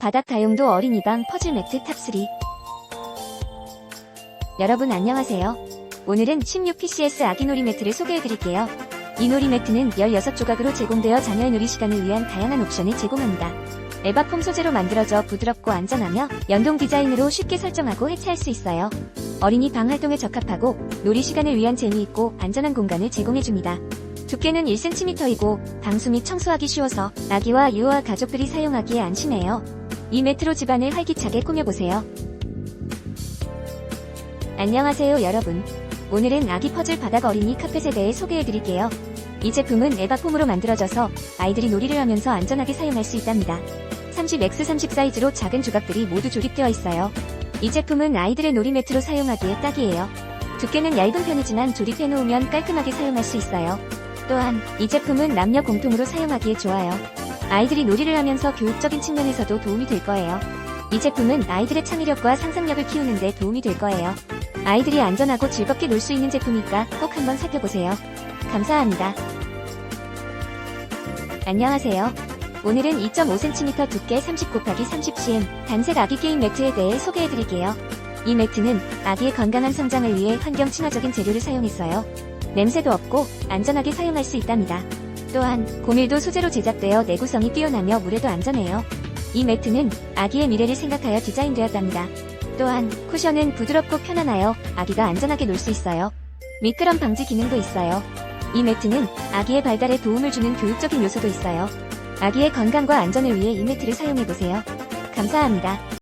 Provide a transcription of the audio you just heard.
바닥 다용도 어린이방 퍼즐 매트 탑3 여러분 안녕하세요. 오늘은 16PCS 아기 놀이 매트를 소개해드릴게요. 이 놀이 매트는 16조각으로 제공되어 자녀의 놀이 시간을 위한 다양한 옵션을 제공합니다. 에바폼 소재로 만들어져 부드럽고 안전하며 연동 디자인으로 쉽게 설정하고 해체할 수 있어요. 어린이 방 활동에 적합하고 놀이 시간을 위한 재미있고 안전한 공간을 제공해줍니다. 두께는 1cm이고 방수 및 청소하기 쉬워서 아기와 유아 가족들이 사용하기에 안심해요. 이 매트로 집안을 활기차게 꾸며보세요. 안녕하세요 여러분. 오늘은 아기 퍼즐 바닥 어린이 카펫에 대해 소개해드릴게요. 이 제품은 에바폼으로 만들어져서 아이들이 놀이를 하면서 안전하게 사용할 수 있답니다. 30x30 사이즈로 작은 조각들이 모두 조립되어 있어요. 이 제품은 아이들의 놀이 매트로 사용하기에 딱이에요. 두께는 얇은 편이지만 조립해놓으면 깔끔하게 사용할 수 있어요. 또한 이 제품은 남녀 공통으로 사용하기에 좋아요. 아이들이 놀이를 하면서 교육적인 측면에서도 도움이 될 거예요. 이 제품은 아이들의 창의력과 상상력을 키우는 데 도움이 될 거예요. 아이들이 안전하고 즐겁게 놀 수 있는 제품이니까 꼭 한번 살펴보세요. 감사합니다. 안녕하세요. 오늘은 2.5cm 두께 30 곱하기 30cm 단색 아기 게임 매트에 대해 소개해드릴게요. 이 매트는 아기의 건강한 성장을 위해 환경 친화적인 재료를 사용했어요. 냄새도 없고 안전하게 사용할 수 있답니다. 또한 고밀도 소재로 제작되어 내구성이 뛰어나며 물에도 안전해요. 이 매트는 아기의 미래를 생각하여 디자인되었답니다. 또한 쿠션은 부드럽고 편안하여 아기가 안전하게 놀 수 있어요. 미끄럼 방지 기능도 있어요. 이 매트는 아기의 발달에 도움을 주는 교육적인 요소도 있어요. 아기의 건강과 안전을 위해 이 매트를 사용해보세요. 감사합니다.